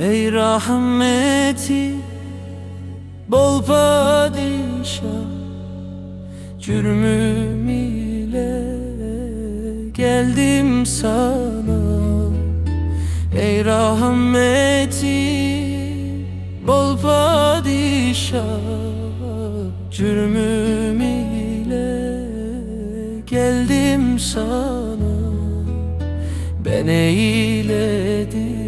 Ey rahmeti bol padişah Cürmüm ile geldim sana. Ey rahmeti bol padişah Cürmüm ile geldim sana. Ben eyledim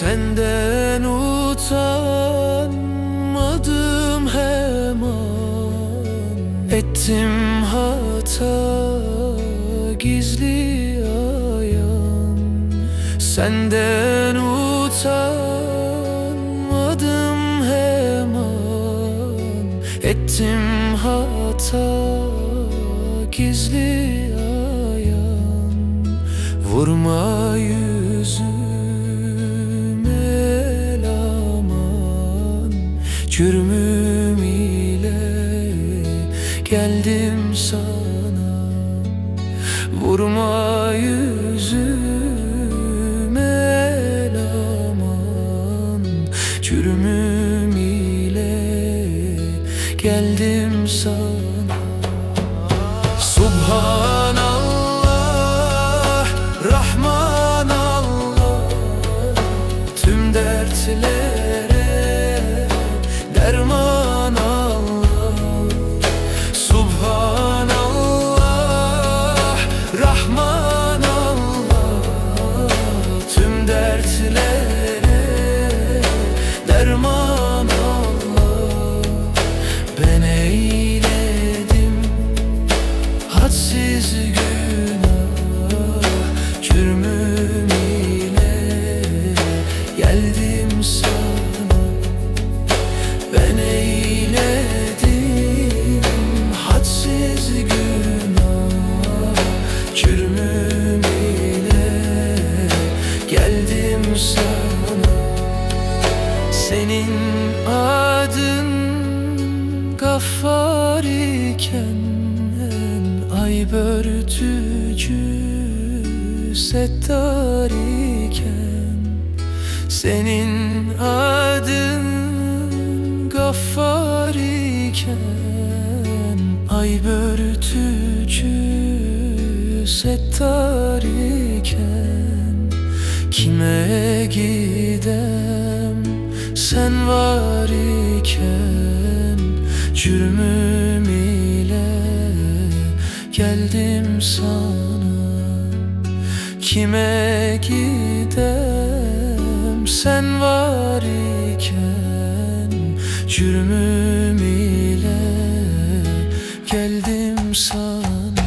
Senden utanmadım hemen Ettim hata gizli ayan. Senden utanmadım hemen Ettim hata gizli ayan. Vurma yüzüme Cürmüm ile geldim sana. Vurma yüzüme laman Cürmüm ile geldim sana. Subhanallah hadsiz günah. Cürmüm geldim sana. Ben eyledim. Hadsiz günah. Cürmüm geldim sana. Senin adın gaffar iken Ay börtücü settar iken Senin adın gaffar iken Ay börtücü settar iken Kime gidem sen var iken Cürmüm ile geldim sana. Kime gidem? Sen var iken Cürmüm ile geldim sana.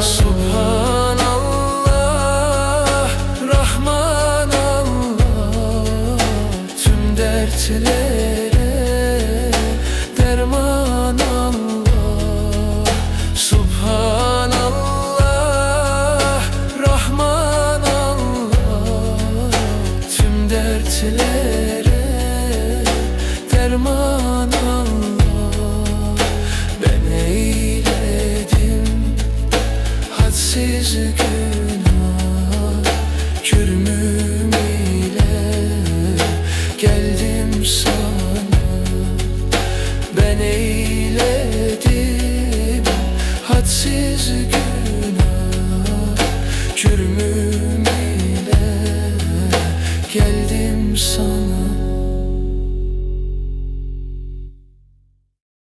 Subhanallah Rahman Allah Tüm dertlere Cürmüm ile geldim sana